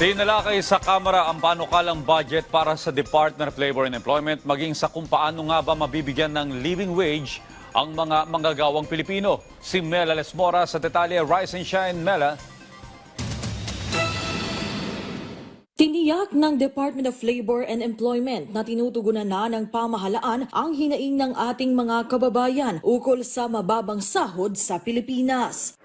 Tinalakay sa Kamara ang panukalang budget para sa Department of Labor and Employment maging sa kung paano nga ba mabibigyan ng living wage ang mga manggagawang Pilipino. Si Mela Lesmora sa detalye Rise and Shine, Mela. Tiniyak ng Department of Labor and Employment na tinutugunan na ng pamahalaan ang hinaing ng ating mga kababayan ukol sa mababang sahod sa Pilipinas.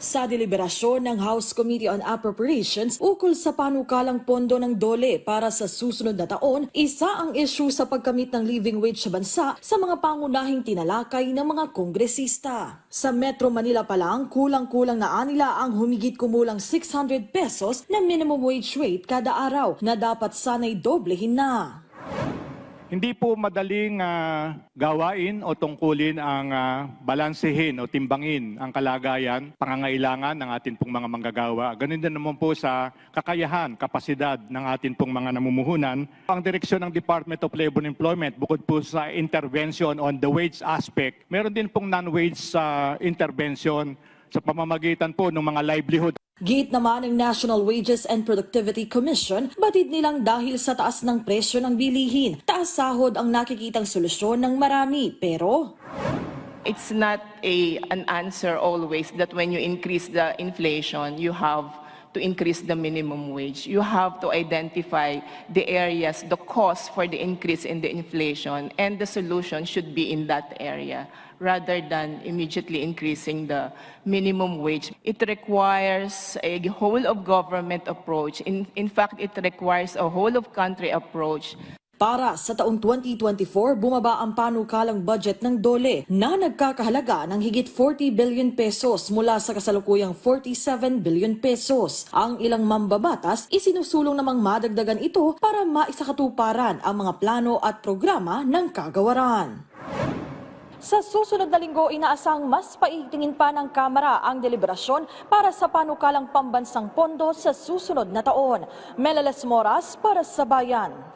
Sa deliberasyon ng House Committee on Appropriations ukol sa panukalang pondo ng dole para sa susunod na taon, isa ang issue sa pagkamit ng living wage sa bansa sa mga pangunahing tinalakay ng mga kongresista. Sa Metro Manila pa lang, kulang-kulang na anila ang humigit kumulang 600 pesos na minimum wage rate kada araw na dapat sana'y doblehin na. Hindi po madaling ah, gawain o tungkulin ang ah, balansehin o timbangin ang kalagayan, pangangailangan ng atin pong mga manggagawa. Ganun din naman po sa kakayahan, kapasidad ng atin pong mga namumuhunan. Ang direksyon ng Department of Labor and Employment, bukod po sa intervention on the wage aspect, meron din pong non-wage sa intervention sa pamamagitan po ng mga livelihood Giit naman ng National Wages and Productivity Commission, batid nilang dahil sa taas ng presyo ng bilihin, taas sahod ang nakikitang solusyon ng marami. Pero it's not a an answer always that when you increase the inflation you have to increase the minimum wage. You have to identify the areas the cost for the increase in the inflation and the solution should be in that area rather than immediately increasing the minimum wage. It requires a whole of government approach. In in fact it requires a whole of country approach para sa taong 2024, bumaba ang panukalang budget ng DOLE na nagkakahalaga ng higit 40 billion pesos mula sa kasalukuyang 47 billion pesos. Ang ilang mambabatas, isinusulong namang madagdagan ito para maisakatuparan ang mga plano at programa ng kagawaran. Sa susunod na linggo, inaasang mas paitingin pa ng Kamara ang deliberasyon para sa panukalang pambansang pondo sa susunod na taon. Melales Moras para sa Bayan.